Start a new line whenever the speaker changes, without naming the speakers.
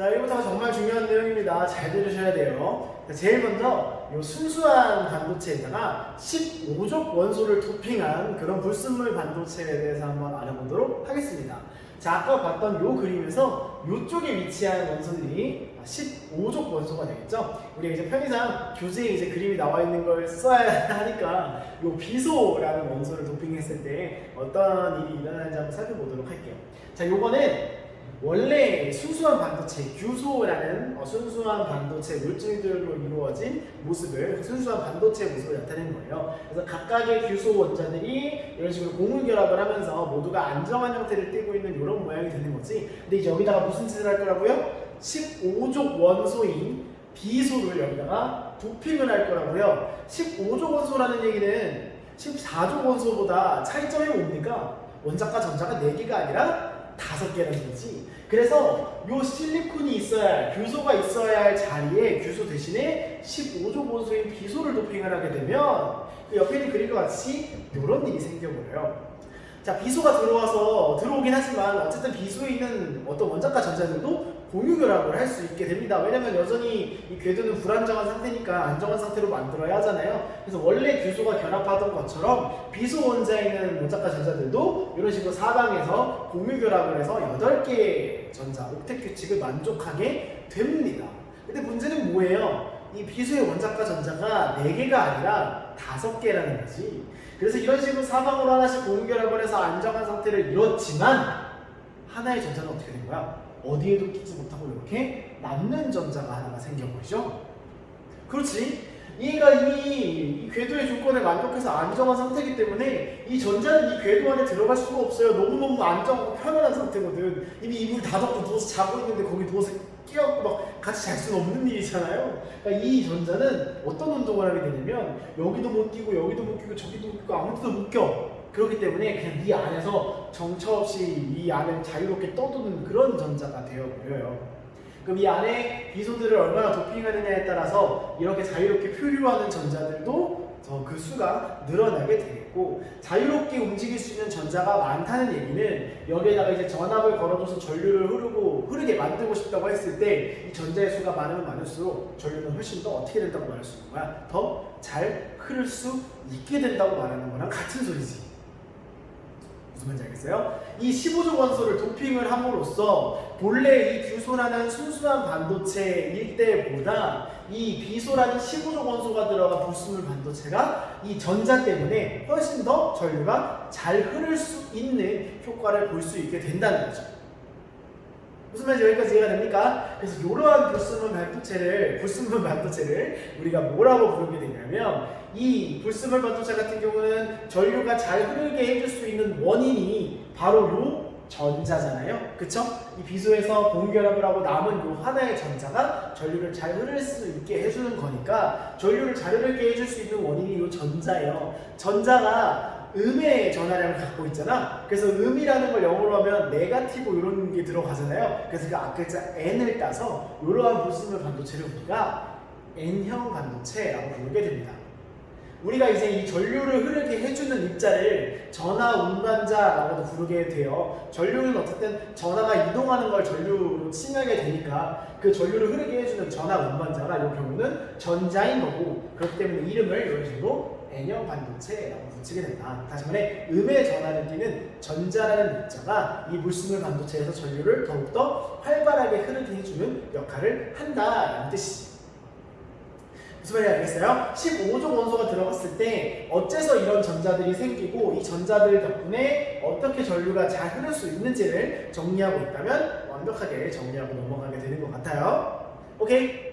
자, 여기부터가 정말 중요한 내용입니다. 잘 들으셔야 돼요. 자, 제일 먼저 이 순수한 반도체에다가 15족 원소를 도핑한 그런 불순물 반도체에 대해서 한번 알아보도록 하겠습니다. 자, 아까 봤던 이 그림에서 이쪽에 위치한 원소들이 15족 원소가 되겠죠? 우리가 이제 편의상 교재에 이제 그림이 나와 있는 걸 써야 하니까 이 비소라는 원소를 도핑했을 때 어떤 일이 일어나는지 한번 살펴보도록 할게요. 자, 요거는 원래 순수한 반도체, 규소라는 어, 순수한 반도체 물질들로 이루어진 모습을 순수한 반도체 모습을 나타내는 거예요. 그래서 각각의 규소 원자들이 이런 식으로 고무 결합을 하면서 모두가 안정한 형태를 띠고 있는 이런 모양이 되는 거지. 근데 여기다가 무슨 짓을 할 거라고요? 15족 원소인 비소를 여기다가 도핑을 할 거라고요. 15족 원소라는 얘기는 14족 원소보다 차이점이 뭡니까? 원자과 전자가 4개가 아니라 다섯 개라는 거지. 그래서 요 실리콘이 있어야 할, 규소가 있어야 할 자리에 규소 대신에 15조 원소인 비소를 도핑을 하게 되면 그 옆에 있는 그림과 같이 이런 일이 생겨버려요. 자, 비소가 들어와서 들어오긴 하지만 어쨌든 비소에 있는 어떤 원자과 전자들도 공유 결합을 할 수 있게 됩니다. 왜냐면 여전히 이 궤도는 불안정한 상태니까 안정한 상태로 만들어야 하잖아요. 그래서 원래 규소가 결합하던 것처럼 비소 원자에 있는 원자과 전자들도 이런 식으로 사방에서 공유 결합을 해서 8개의 전자, 옥텟 규칙을 만족하게 됩니다. 근데 문제는 뭐예요? 이 비소의 원자과 전자가 4개가 아니라 5개라는 거지. 그래서 이런 식으로 사방으로 하나씩 결합을 해서 안정한 상태를 이뤘지만 하나의 전자는 어떻게 된 거야? 어디에도 끼지 못하고 이렇게 남는 전자가 하나가 생겨버리죠. 그렇지. 얘가 이미 이 궤도의 조건에 만족해서 안정한 상태이기 때문에 이 전자는 이 궤도 안에 들어갈 수가 없어요. 너무너무 안정하고 편안한 상태거든. 이미 이불 다 덮고 누워서 자고 있는데 거기 누워서 끼어갖고 막 같이 잘 수는 없는 일이잖아요. 그러니까 이 전자는 어떤 운동을 하게 되냐면 여기도 못 끼고 여기도 못 끼고 저기도 못 끼고 아무 데도 못 껴. 그렇기 때문에 그냥 이 안에서 정처 없이 이 안을 자유롭게 떠도는 그런 전자가 되어 버려요. 그럼 이 안에 비소들을 얼마나 도핑하느냐에 따라서 이렇게 자유롭게 표류하는 전자들도 더그 수가 늘어나게 되겠고 자유롭게 움직일 수 있는 전자가 많다는 얘기는 여기에다가 이제 전압을 걸어줘서 전류를 흐르고 흐르게 만들고 싶다고 했을 때 이 전자의 수가 많으면 많을수록 전류는 훨씬 더 어떻게 된다고 말할 수 있는 거야? 더 잘 흐를 수 있게 된다고 말하는 거랑 같은 소리지. 무슨 말인지 알겠어요? 이 15조 원소를 도핑을 함으로써 본래 이 규소라는 순수한 반도체일 때보다 이 비소라는 15조 원소가 들어간 불순물 반도체가 이 전자 때문에 훨씬 더 전류가 잘 흐를 수 있는 효과를 볼 수 있게 된다는 거죠. 무슨 말인지 여기까지 이해가 됩니까? 그래서 이러한 불순물 반도체를 불순물 반도체를 우리가 뭐라고 부르게 되냐면 이 불순물 반도체 같은 경우는 전류가 잘 흐르게 해줄 수 있는 원인이 바로 요 전자잖아요. 그쵸? 이 비소에서 공결합을 하고 남은 요 하나의 전자가 전류를 잘 흐를 수 있게 해주는 거니까 전류를 잘 흐르게 해줄 수 있는 원인이 요 전자예요. 전자가 음의 전하량을 갖고 있잖아. 그래서 음이라는 걸 영어로 하면 네가티브 이런 게 들어가잖아요. 그래서 그 앞글자 n을 따서 이러한 불순물 반도체를 우리가 n형 반도체라고 부르게 됩니다. 우리가 이제 이 전류를 흐르게 해주는 입자를 전하 운반자라고도 부르게 돼요. 전류는 어쨌든 전하가 이동하는 걸 전류로 칭하게 되니까 그 전류를 흐르게 해주는 전하 운반자가 이 경우는 전자인 거고 그렇기 때문에 이름을 이런 식으로 N형 반도체라고 붙이게 된다. 다시 말해 음의 전하를 띠는 전자라는 입자가 이 물순물 반도체에서 전류를 더욱더 활발하게 흐르게 해주는 역할을 한다라는 뜻이지. 무슨 말인지 알겠어요? 15종 원소가 들어갔을 때 어째서 이런 전자들이 생기고 이 전자들 덕분에 어떻게 전류가 잘 흐를 수 있는지를 정리하고 있다면 완벽하게 정리하고 넘어가게 되는 것 같아요. 오케이?